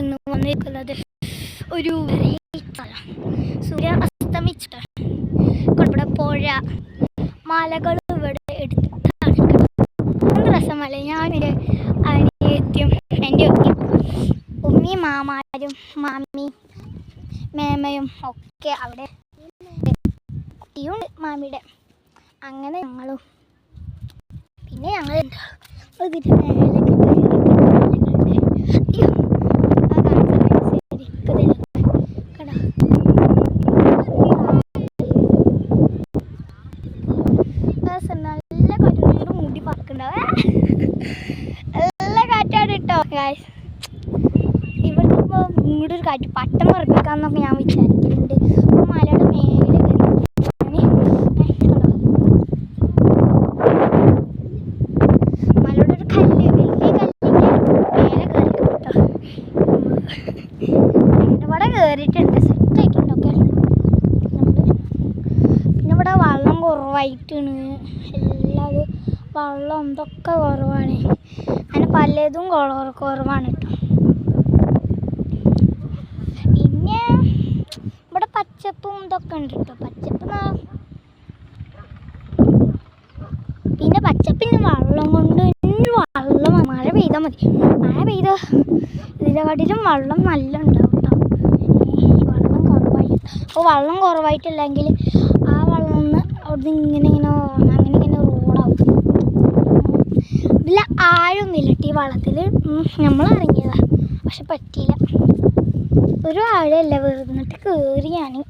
ഇന്ന് വന്നിരിക്കുന്നത് ഒരു സൂര്യ അസ്തമിച്ചിട്ട് ഇവിടെ പുഴ മലകൾ ഇവിടെ എടുത്താണ് രസമല്ല രസമല്ലേ? ഞാനൊരു അനിയത്തിയും എന്റെ ഉമ്മി മാമാരും മാമി മേമയും ഒക്കെ അവിടെ കുട്ടിയും മാമിയുടെ അങ്ങനെ ഞങ്ങളും. പിന്നെ ഞങ്ങൾ ഇതിന്റെ മേലേക്ക് കയറിയിട്ട് അയ്യോ ആ കാണിച്ച ശരിക്കും കടാ നല്ല കാറ്റാണ് മുടി പറക്കണ്ടാവേ നല്ല കാറ്റാണ് കേട്ടോ ഗായ്സ് ഇവിടെ ഇപ്പോൾ ഇങ്ങോട്ട് ഒരു കാറ്റ് പട്ടം പറപ്പിക്കാന്നൊക്കെ ഞാൻ വിചാരിക്കുന്നുണ്ട്. അപ്പോൾ മലയുടെ മേലെ കയറിയിട്ടുണ്ട് സെറ്റായിട്ടുണ്ടൊക്കെ പിന്നെ ഇവിടെ വെള്ളം കുറവായിട്ടാണ്. എല്ലാതും വെള്ളം എന്തൊക്കെ കുറവാണ്. അങ്ങനെ പലതും കുറ- കുറവാണ് കേട്ടോ പിന്നെ ഇവിടെ പച്ചപ്പും ഇതൊക്കെ ഉണ്ട് കേട്ടോ പച്ചപ്പ് പിന്നെ പച്ചപ്പിന് വെള്ളം കൊണ്ട് വെള്ളം മഴ പെയ്താൽ മതി. മഴ പെയ്ത ഇതിനെക്കാട്ടിലും വെള്ളം നല്ല ഉണ്ടാവും വെള്ളം കുറവായിട്ട്. അപ്പോൾ വെള്ളം കുറവായിട്ടില്ലെങ്കിൽ ആ വെള്ളം ഒന്ന് അവിടുന്ന് ഇങ്ങനെ ഇങ്ങനെ അങ്ങനെ ഇങ്ങനെ റോഡാവും. ഇതിൽ ആഴൊന്നുമില്ല കേട്ടോ ഈ വെള്ളത്തിൽ നമ്മൾ ഇറങ്ങിയതാണ് പക്ഷെ പറ്റിയില്ല. ഒരു ആഴല്ല വെറുതെന്നിട്ട് കയറിയാണ്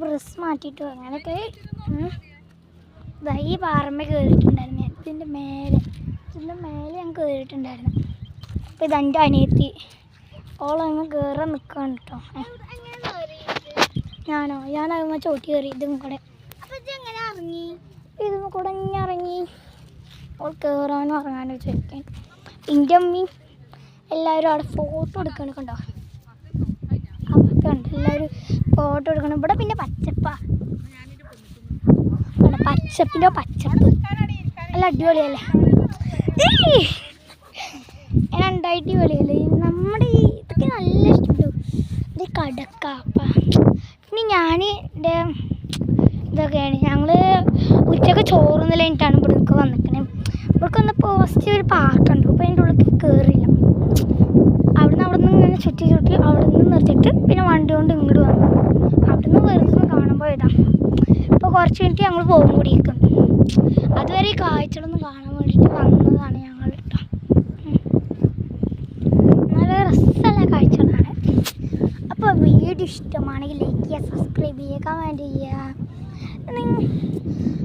ഡ്രസ് മാറ്റിയിട്ട് അങ്ങനെയൊക്കെ ഈ പാറമ്മ കയറിയിട്ടുണ്ടായിരുന്നു. ഇതിന്റെ മേലെ ഇതിന്റെ മേലെ ഞാൻ കയറിയിട്ടുണ്ടായിരുന്നു അപ്പോൾ ഇതെന്റെ അനിയത്തി. ഓളങ്ങ് കയറാൻ നിൽക്കുകയാണ് കേട്ടോ. ഞാനോ? ഞാൻ അതുമ്മ ചോട്ടി കയറി ഇതും കൂടെ. ഇറങ്ങി? ഇതും കൂടെ ഇറങ്ങി. ഓൾ കയറാനും ഇറങ്ങാനും ചോദിക്കാൻ എന്റെ അമ്മയും എല്ലാവരും അവിടെ ഫോട്ടോ എടുക്കണ കണ്ടോ? അവർക്ക് ഉണ്ട് എല്ലാവരും ഫോട്ടോ എടുക്കണം. ഇവിടെ പിന്നെ പച്ചപ്പാ. പച്ചപ്പിന്റെ പച്ചപ്പ്. നല്ല അടിപൊളിയല്ലേ! രണ്ടായിട്ട് അടിപൊളിയല്ലേ? നമ്മുടെ ഈ ഇതൊക്കെ നല്ല ഇഷ്ടപ്പെട്ടു. ഇത് കടക്കാപ്പ. പിന്നെ ഞാൻ എന്റെ ഇതൊക്കെയാണ്. ഞങ്ങൾ ഉച്ചയ്ക്ക് ചോറുന്നില്ല കഴിഞ്ഞിട്ടാണ് ഇവിടേക്ക് വന്നിരിക്കണേ ഇവിടേക്ക് വന്നപ്പോൾ ഫസ്റ്റ് ഒരു പാർക്കുണ്ട്. അപ്പോൾ അതിന്റെ ഉള്ളിൽ കയറിയില്ല അവിടുന്ന് അവിടെ നിന്ന് ഇങ്ങനെ ചുറ്റി ചുറ്റി അവിടെ നിന്ന് നിർത്തിയിട്ട് പിന്നെ വണ്ടി കൊണ്ട് ഇങ്ങോട്ട് വന്നു. അവിടെ നിന്ന് വെറുതെ കാണാൻ ഇതാ. ഇപ്പോൾ കുറച്ച് മിനിറ്റ് ഞങ്ങൾ പോകും കൂടിയിരിക്കും അതുവരെ ഈ കാഴ്ചകളൊന്നും കാണാൻ വേണ്ടിയിട്ട് വന്നതാണ് ഞങ്ങൾ കേട്ടോ നല്ല രസമുള്ള കാഴ്ചകളാണ്. അപ്പോൾ വീഡിയോ ഇഷ്ടമാണെങ്കിൽ ലൈക്ക് ചെയ്യുക സബ്സ്ക്രൈബ് ചെയ്യുക കമന്റ് ചെയ്യുക.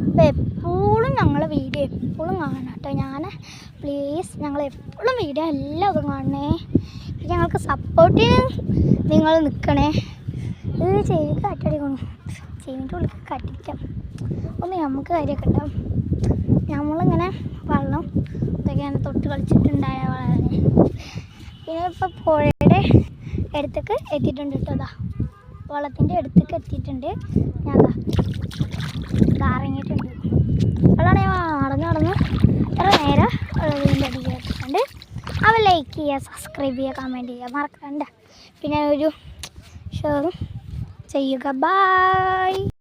അപ്പോൾ എപ്പോഴും ഞങ്ങളെ വീഡിയോ എപ്പോഴും കാണാം കേട്ടോ ഞാൻ പ്ലീസ് ഞങ്ങൾ എപ്പോഴും വീഡിയോ എല്ലാതും കാണണേ. ഞങ്ങൾക്ക് സപ്പോർട്ടിന് നിങ്ങൾ നിൽക്കണേ ഇത് ചെയ്ത് കട്ടടിക്കണം ചെയ്തിട്ട് ഉള്ളിൽ കട്ടിക്കാം ഒന്ന് നമുക്ക് കാര്യമൊക്കെ ഉണ്ടാവും. നമ്മളിങ്ങനെ വെള്ളം ഇതൊക്കെയാണ് തൊട്ട് കളിച്ചിട്ടുണ്ടായ വളരെ പിന്നെ ഇപ്പോൾ പുഴയുടെ അടുത്തേക്ക് എത്തിയിട്ടുണ്ട് കേട്ടോ അതാ വെള്ളത്തിന്റെ അടുത്തേക്ക് എത്തിയിട്ടുണ്ട്. ഞാൻ അതാ അവ ലൈക്ക് ചെയ്യുക സബ്സ്ക്രൈബ് ചെയ്യുക കമന്റ് ചെയ്യുക മറക്കണ്ട പിന്നെ ഒരു ഷെയറും ചെയ്യുക ബായ്